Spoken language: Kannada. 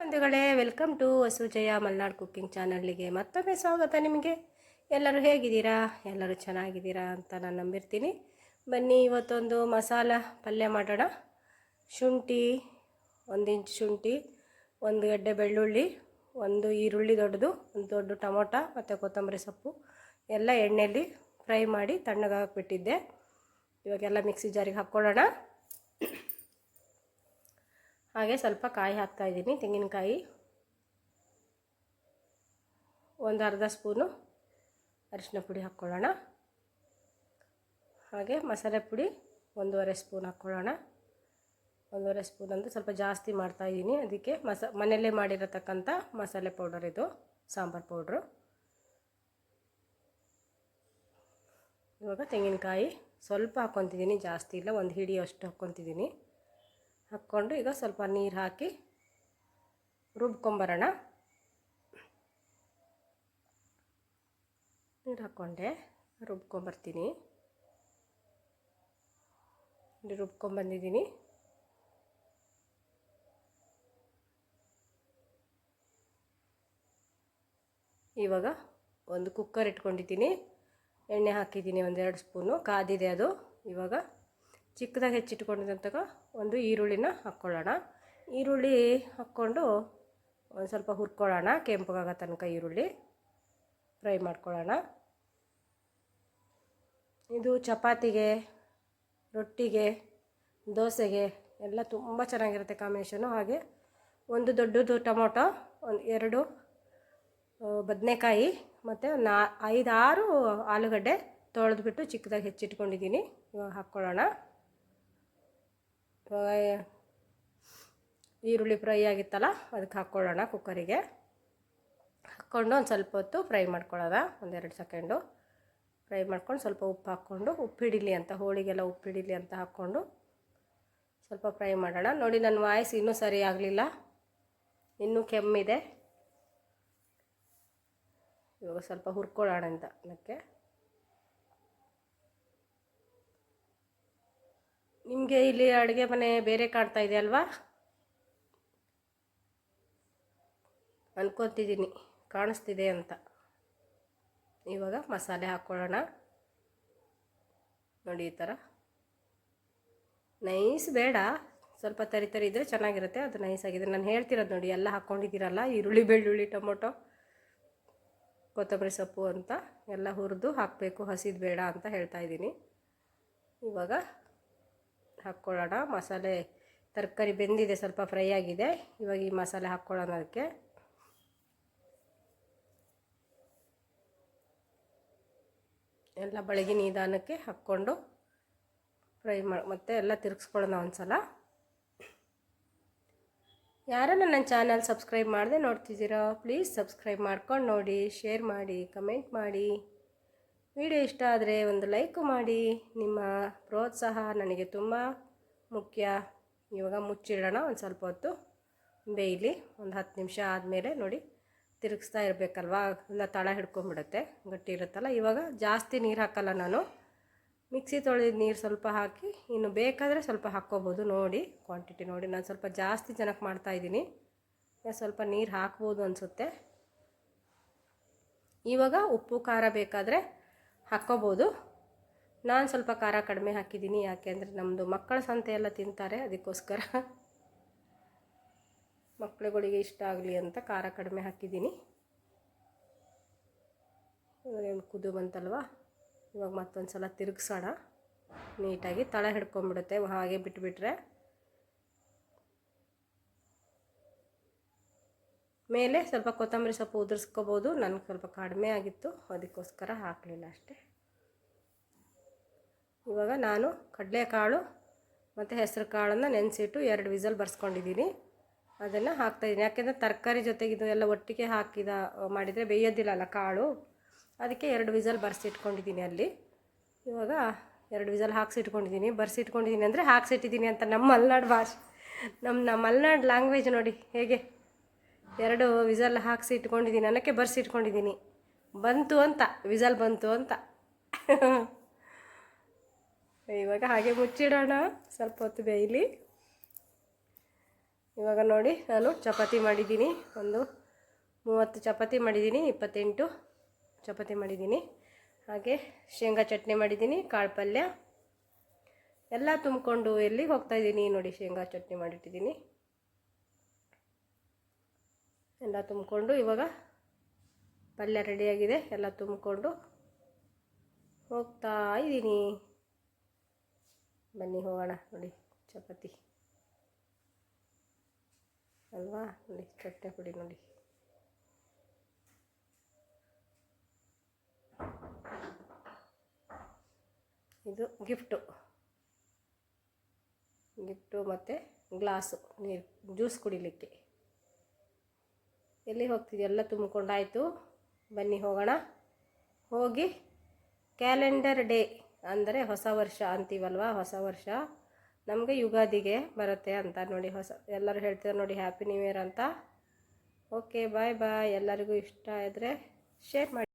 ಬಂಧುಗಳೇ, welcome to Vasujaya Malnad cooking ಚಾನಲ್ಗೆ ಮತ್ತೊಮ್ಮೆ ಸ್ವಾಗತ ನಿಮಗೆ. ಎಲ್ಲರೂ ಹೇಗಿದ್ದೀರಾ? ಎಲ್ಲರೂ ಚೆನ್ನಾಗಿದ್ದೀರಾ ಅಂತ ನಾನು ನಂಬಿರ್ತೀನಿ. ಬನ್ನಿ, ಇವತ್ತೊಂದು ಮಸಾಲ ಪಲ್ಯ ಮಾಡೋಣ. ಶುಂಠಿ, ಒಂದು ಇಂಚು ಶುಂಠಿ, ಒಂದು ಗಡ್ಡೆ ಬೆಳ್ಳುಳ್ಳಿ, ಒಂದು ಈರುಳ್ಳಿ ದೊಡ್ಡದು, ಒಂದು ದೊಡ್ಡ ಟೊಮೊಟ ಮತ್ತು ಕೊತ್ತಂಬರಿ ಸೊಪ್ಪು, ಎಲ್ಲ ಎಣ್ಣೆಯಲ್ಲಿ ಫ್ರೈ ಮಾಡಿ ತಣ್ಣಗಾಕ್ಬಿಟ್ಟಿದ್ದೆ ಇವಾಗೆಲ್ಲ ಮಿಕ್ಸಿ ಜಾರಿಗೆ ಹಾಕ್ಕೊಳ್ಳೋಣ. ಹಾಗೆ ಸ್ವಲ್ಪ ಕಾಯಿ ಹಾಕ್ತಾ ಇದ್ದೀನಿ ತೆಂಗಿನಕಾಯಿ. ಒಂದು ಅರ್ಧ ಸ್ಪೂನು ಅರಿಶಿನ ಪುಡಿ ಹಾಕ್ಕೊಳ್ಳೋಣ. ಹಾಗೆ ಮಸಾಲೆ ಪುಡಿ ಒಂದೂವರೆ ಸ್ಪೂನ್ ಹಾಕ್ಕೊಳ್ಳೋಣ. ಒಂದೂವರೆ ಸ್ಪೂನ್ ಅಂದರೆ ಸ್ವಲ್ಪ ಜಾಸ್ತಿ ಮಾಡ್ತಾಯಿದ್ದೀನಿ ಅದಕ್ಕೆ ಮಸ ಮನೆಯಲ್ಲೇ ಮಾಡಿರತಕ್ಕಂಥ ಮಸಾಲೆ ಪೌಡರ್ ಇದು, ಸಾಂಬಾರು ಪೌಡ್ರು. ಇವಾಗ ತೆಂಗಿನಕಾಯಿ ಸ್ವಲ್ಪ ಹಾಕ್ಕೊತಿದ್ದೀನಿ, ಜಾಸ್ತಿ ಇಲ್ಲ, ಒಂದು ಹಿಡಿಯೋಷ್ಟು ಹಾಕ್ಕೊತಿದ್ದೀನಿ. ಹಾಕ್ಕೊಂಡು ಈಗ ಸ್ವಲ್ಪ ನೀರು ಹಾಕಿ ರುಬ್ಕೊಂಬರೋಣ. ನೀರು ಹಾಕ್ಕೊಂಡೆ, ರುಬ್ಕೊಂಬರ್ತೀನಿ. ರುಬ್ಕೊಂಬಂದಿದ್ದೀನಿ. ಇವಾಗ ಒಂದು ಕುಕ್ಕರ್ ಇಟ್ಕೊಂಡಿದ್ದೀನಿ. ಎಣ್ಣೆ ಹಾಕಿದ್ದೀನಿ ಒಂದೆರಡು ಸ್ಪೂನು, ಕಾದಿದೆ ಅದು. ಇವಾಗ ಚಿಕ್ಕದಾಗಿ ಹೆಚ್ಚಿಟ್ಕೊಂಡಿದ್ದಂತಾಗ ಒಂದು ಈರುಳ್ಳಿನ ಹಾಕ್ಕೊಳ್ಳೋಣ. ಈರುಳ್ಳಿ ಹಾಕ್ಕೊಂಡು ಒಂದು ಸ್ವಲ್ಪ ಹುರ್ಕೊಳ್ಳೋಣ, ಕೆಂಪಗಾಗೋ ತನಕ ಈರುಳ್ಳಿ ಫ್ರೈ ಮಾಡ್ಕೊಳ್ಳೋಣ. ಇದು ಚಪಾತಿಗೆ, ರೊಟ್ಟಿಗೆ, ದೋಸೆಗೆ ಎಲ್ಲ ತುಂಬ ಚೆನ್ನಾಗಿರುತ್ತೆ ಕಾಂಬಿನೇಷನು. ಹಾಗೆ ಒಂದು ದೊಡ್ಡದು ಟೊಮೊಟೊ, ಒಂದು ಎರಡು ಬದನೆಕಾಯಿ ಮತ್ತು ನಾ, ಐದಾರು ಆಲೂಗಡ್ಡೆ ತೊಳೆದ್ಬಿಟ್ಟು ಚಿಕ್ಕದಾಗಿ ಹೆಚ್ಚಿಟ್ಕೊಂಡಿದ್ದೀನಿ. ಇವಾಗ ಹಾಕ್ಕೊಳ್ಳೋಣ. ಇವಾಗ ಈರುಳ್ಳಿ ಫ್ರೈ ಆಗಿತ್ತಲ್ಲ, ಅದಕ್ಕೆ ಹಾಕ್ಕೊಳ್ಳೋಣ ಕುಕ್ಕರಿಗೆ. ಹಾಕ್ಕೊಂಡು ಒಂದು ಸ್ವಲ್ಪ ಹೊತ್ತು ಫ್ರೈ ಮಾಡ್ಕೊಳ್ಳೋದ ಒಂದೆರಡು ಸೆಕೆಂಡು. ಫ್ರೈ ಮಾಡ್ಕೊಂಡು ಸ್ವಲ್ಪ ಉಪ್ಪು ಹಾಕ್ಕೊಂಡು, ಉಪ್ಪು ಹಿಡಿಲಿ ಅಂತ, ಹೋಳಿಗೆಲ್ಲ ಉಪ್ಪು ಹಿಡಿಲಿ ಅಂತ ಹಾಕ್ಕೊಂಡು ಸ್ವಲ್ಪ ಫ್ರೈ ಮಾಡೋಣ. ನೋಡಿ, ನನ್ನ ವಾಯ್ಸ್ ಇನ್ನೂ ಸರಿ ಆಗಲಿಲ್ಲ. ಇನ್ನೂ ಕೆಮ್ಮಿದೆ. ಇವಾಗ ಸ್ವಲ್ಪ ಹುರ್ಕೊಳ್ಳೋಣ ಅಂತ, ಅದಕ್ಕೆ. ನಿಮಗೆ ಇಲ್ಲಿ ಅಡುಗೆ ಮನೆ ಬೇರೆ ಕಾಣ್ತಾ ಇದೆ ಅಲ್ವಾ? ಅನ್ಕೊತಿದ್ದೀನಿ, ಕಾಣಿಸ್ತಿದೆ ಅಂತ. ಇವಾಗ ಮಸಾಲೆ ಹಾಕ್ಕೊಳ್ಳೋಣ ನೋಡಿ ಈ ಥರ. ನೈಸ್ ಬೇಡ. ಸ್ವಲ್ಪ ತರಿ ತರಿ ಇದ್ದರೆ ಚೆನ್ನಾಗಿರುತ್ತೆ, ಅದು ನೈಸ್ ಆಗಿದೆ. ನಾನು ಹೇಳ್ತಿರೋದು ನೋಡಿ, ಎಲ್ಲ ಹಾಕ್ಕೊಂಡಿದ್ದೀರಲ್ಲ ಈರುಳ್ಳಿ, ಬೆಳ್ಳುಳ್ಳಿ, ಟೊಮೊಟೊ, ಕೊತ್ತಂಬರಿ ಸೊಪ್ಪು ಅಂತ, ಎಲ್ಲ ಹುರಿದು ಹಾಕಬೇಕು. ಹಸಿದು ಬೇಡ ಅಂತ ಹೇಳ್ತಾ ಇದ್ದೀನಿ. ಇವಾಗ ಹಾಕ್ಕೊಳ್ಳೋಣ ಮಸಾಲೆ ತರಕಾರಿ ಬೆಂದಿದೆ, ಸ್ವಲ್ಪ ಫ್ರೈ ಆಗಿದೆ. ಇವಾಗ ಈ ಮಸಾಲೆ ಹಾಕ್ಕೊಳ್ಳೋಣ ಅದಕ್ಕೆ. ಎಲ್ಲ ಬೆಳಗ್ಗೆ ನಿಧಾನಕ್ಕೆ ಹಾಕ್ಕೊಂಡು ಫ್ರೈ ಮಾಡಿ, ಮತ್ತೆ ಎಲ್ಲ ತಿರುಗಿಸ್ಕೊಳ್ಳೋಣ ಒಂದು ಸಲ ಯಾರನ್ನ ನನ್ನ ಚಾನಲ್ ಸಬ್ಸ್ಕ್ರೈಬ್ ಮಾಡದೆ ನೋಡ್ತಿದ್ದೀರಾ, ಪ್ಲೀಸ್ ಸಬ್ಸ್ಕ್ರೈಬ್ ಮಾಡ್ಕೊಂಡು ನೋಡಿ, ಶೇರ್ ಮಾಡಿ, ಕಮೆಂಟ್ ಮಾಡಿ. ವಿಡಿಯೋ ಇಷ್ಟ ಆದರೆ ಒಂದು ಲೈಕು ಮಾಡಿ. ನಿಮ್ಮ ಪ್ರೋತ್ಸಾಹ ನನಗೆ ತುಂಬ ಮುಖ್ಯ. ಇವಾಗ ಮುಚ್ಚಿಡೋಣ ಒಂದು ಸ್ವಲ್ಪ ಹೊತ್ತು. ಬೇಯಲಿ ಒಂದು ಹತ್ತು ನಿಮಿಷ ಆದಮೇಲೆ ನೋಡಿ ತಿರುಗಿಸ್ತಾ ಇರಬೇಕಲ್ವಾ? ಎಲ್ಲ ತಳ ಹಿಡ್ಕೊಂಬಿಡುತ್ತೆ ಗಟ್ಟಿ ಇರುತ್ತಲ್ಲ. ಇವಾಗ ಜಾಸ್ತಿ ನೀರು ಹಾಕಲ್ಲ ನಾನು. ಮಿಕ್ಸಿ ತೊಳೆದ ನೀರು ಸ್ವಲ್ಪ ಹಾಕಿ, ಇನ್ನು ಬೇಕಾದರೆ ಸ್ವಲ್ಪ ಹಾಕ್ಕೋಬೋದು. ನೋಡಿ ಕ್ವಾಂಟಿಟಿ ನೋಡಿ. ನಾನು ಸ್ವಲ್ಪ ಜಾಸ್ತಿ ಜನಕ್ಕೆ ಮಾಡ್ತಾಯಿದ್ದೀನಿ ಸ್ವಲ್ಪ ನೀರು ಹಾಕ್ಬೋದು ಅನಿಸುತ್ತೆ. ಇವಾಗ ಉಪ್ಪು, ಖಾರ ಬೇಕಾದರೆ ಹಾಕ್ಕೋಬೋದು. ನಾನು ಸ್ವಲ್ಪ ಖಾರ ಕಡಿಮೆ ಹಾಕಿದ್ದೀನಿ. ಯಾಕೆಂದರೆ ನಮ್ಮದು ಮಕ್ಕಳ ಸಂತೆ ಎಲ್ಲ ತಿಂತಾರೆ. ಅದಕ್ಕೋಸ್ಕರ ಮಕ್ಕಳುಗಳಿಗೆ ಇಷ್ಟ ಆಗಲಿ ಅಂತ ಖಾರ ಕಡಿಮೆ ಹಾಕಿದ್ದೀನಿ. ಕುದು ಬಂತಲ್ವಾ? ಇವಾಗ ಮತ್ತೊಂದು ಸಲ ತಿರುಗಿಸೋಣ. ನೀಟಾಗಿ ತಳ ಹಿಡ್ಕೊಂಬಿಡುತ್ತೆ ಹಾಗೆ ಬಿಟ್ಬಿಟ್ರೆ ಮೇಲೆ ಸ್ವಲ್ಪ ಕೊತ್ತಂಬರಿ ಸೊಪ್ಪು ಉದುರಿಸ್ಕೋಬೋದು. ನನಗೆ ಸ್ವಲ್ಪ ಕಡಿಮೆ ಆಗಿತ್ತು. ಅದಕ್ಕೋಸ್ಕರ ಹಾಕಲಿಲ್ಲ ಅಷ್ಟೇ. ಇವಾಗ ನಾನು ಕಡಲೆಕಾಳು ಮತ್ತು ಹೆಸರು ಕಾಳನ್ನು ನೆನೆಸಿಟ್ಟು ಎರಡು ವಿಸಲ್ ಬರ್ಸ್ಕೊಂಡಿದ್ದೀನಿ. ಅದನ್ನು ಹಾಕ್ತಾಯಿದ್ದೀನಿ ಯಾಕೆಂದರೆ ತರಕಾರಿ ಜೊತೆಗೆ ಇದು ಎಲ್ಲ ಒಟ್ಟಿಗೆ ಹಾಕಿದ, ಮಾಡಿದರೆ ಬೇಯೋದಿಲ್ಲಲ್ಲ ಕಾಳು. ಅದಕ್ಕೆ ಎರಡು ವಿಸಲ್ ಬರ್ಸಿಟ್ಕೊಂಡಿದ್ದೀನಿ ಅಲ್ಲಿ. ಇವಾಗ ಎರಡು ವಿಸಲ್ ಹಾಕ್ಸಿಟ್ಕೊಂಡಿದ್ದೀನಿ. ಬರ್ಸಿಟ್ಕೊಂಡಿದ್ದೀನಿ ಅಂದರೆ ಹಾಕ್ಸಿಟ್ಟಿದ್ದೀನಿ ಅಂತ ನಮ್ಮ ಮಲೆನಾಡು ಭಾಷೆ. ನಮ್ಮ ನಮ್ಮ ಮಲೆನಾಡು ಲ್ಯಾಂಗ್ವೇಜ್ ನೋಡಿ ಹೇಗೆ ಎರಡು ವಿಸಲ್ ಹಾಕ್ಸಿ ಇಟ್ಕೊಂಡಿದ್ದೀನಿ. ಅನ್ನಕ್ಕೆ ಬರ್ಸಿಟ್ಕೊಂಡಿದ್ದೀನಿ ಬಂತು ಅಂತ, ವಿಸಲ್ ಬಂತು ಅಂತ. ಇವಾಗ ಹಾಗೆ ಮುಚ್ಚಿಡೋಣ. ಸ್ವಲ್ಪ ಹೊತ್ತು ಬೇಯಲಿ. ಇವಾಗ ನೋಡಿ, ನಾನು ಚಪಾತಿ ಮಾಡಿದ್ದೀನಿ. ಒಂದು ಮೂವತ್ತು ಚಪಾತಿ ಮಾಡಿದ್ದೀನಿ, ಇಪ್ಪತ್ತೆಂಟು ಚಪಾತಿ ಮಾಡಿದ್ದೀನಿ. ಹಾಗೆ ಶೇಂಗಾ ಚಟ್ನಿ ಮಾಡಿದ್ದೀನಿ, ಕಾಳು ಪಲ್ಯ. ಎಲ್ಲ ತುಂಬಿಕೊಂಡು ಎಲ್ಲಿಗೆ ಹೋಗ್ತಾಯಿದ್ದೀನಿ ನೋಡಿ, ಶೇಂಗಾ ಚಟ್ನಿ ಮಾಡಿಟ್ಟಿದ್ದೀನಿ. ಎಲ್ಲ ತುಂಬಿಕೊಂಡು ಇವಾಗ ಪಲ್ಯ ರೆಡಿಯಾಗಿದೆ. ಎಲ್ಲ ತುಂಬಿಕೊಂಡು ಹೋಗ್ತಾ ಇದ್ದೀನಿ. ಬನ್ನಿ, ಹೋಗೋಣ ನೋಡಿ ಚಪಾತಿ. ಅಲ್ವಾ? ನೋಡಿ ಚಟ್ಟೆ ಪುಡಿ ನೋಡಿ. ಇದು ಗಿಫ್ಟು. ಗಿಫ್ಟು ಮತ್ತು ಗ್ಲಾಸು ನೀರು, ಜ್ಯೂಸ್ ಕುಡಿಲಿಕ್ಕೆ. ಎಲ್ಲಿ ಹೋಗ್ತಿದ್ವಿ ಎಲ್ಲ ತುಂಬಿಕೊಂಡಾಯಿತು. ಬನ್ನಿ ಹೋಗೋಣ. ಹೋಗಿ ಕ್ಯಾಲೆಂಡರ್ ಡೇ ಅಂದರೆ ಹೊಸ ವರ್ಷ ಅಂತೀವಲ್ವ? ಹೊಸ ವರ್ಷ. ನಮಗೆ ಯುಗಾದಿಗೆ ಬರುತ್ತೆ ಅಂತ ನೋಡಿ ಹೊಸ, ಎಲ್ಲರೂ ಹೇಳ್ತಾರೆ ನೋಡಿ ಹ್ಯಾಪಿ ನ್ಯೂ ಇಯರ್ ಅಂತ. ಓಕೆ ಬಾಯ್ ಬಾಯ್ ಎಲ್ಲರಿಗೂ ಇಷ್ಟ ಆದರೆ ಶೇರ್ ಮಾಡಿ.